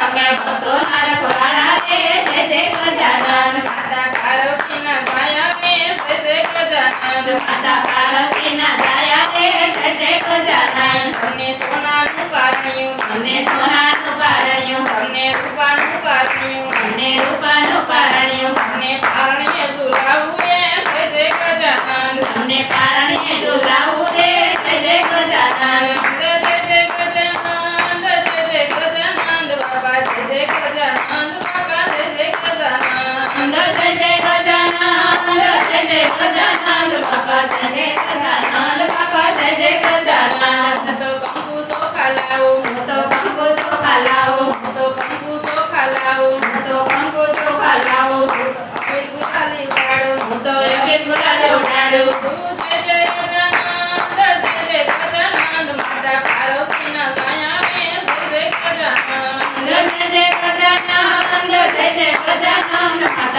আমরা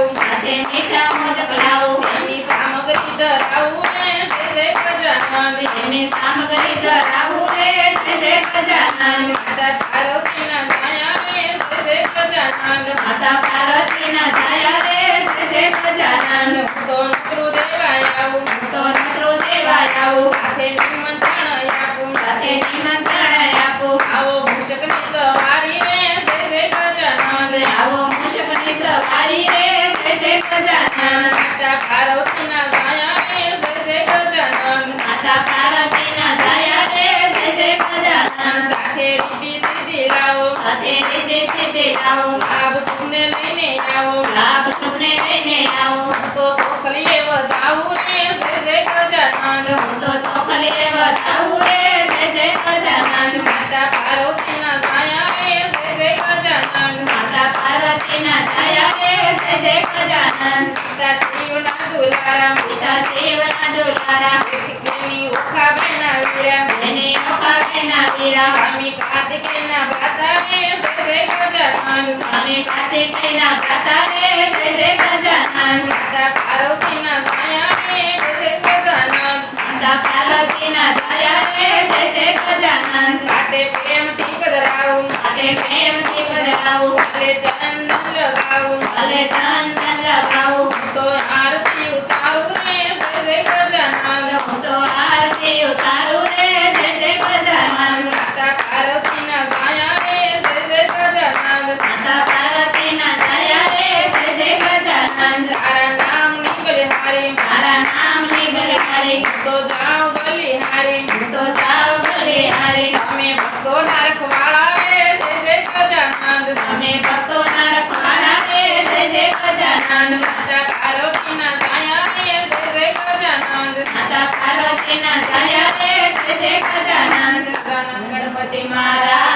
ધરાવો સાથે મીઠા સામગ્રી ધરાવું રે તે રે ગજાનન તેની સામગ્રી ધરાવું રે તે રે ગજાનન માતા પાર્વતીના છાયા રે તે રે ગજાનન માતા પાર્વતીના છાયા રે તે રે ગજાનન આવો લાભ જય જય ગજાનંદ હું તો સોખલીએ દુલારા. પિતા શિવના દુલારા. ઓખા બેના સ્વામી કાર્તિકેયના ભ્રાતા રે જય ગજાનન સ્વામી કાર્તિકેયના ભ્રાતા રે જય ગજાનન માતા પાર્વતીના દયા રે જય ગજાનન માતા પાર્વતીના દયા રે જય ગજાનન કાટે પ્રેમથી પધરાવો કાટે પ્રેમથી પધરાવો ભલે ચંદન લગાવો ભલે ચંદન લગાવો તો આરતી ગણપતિ મહારાજ.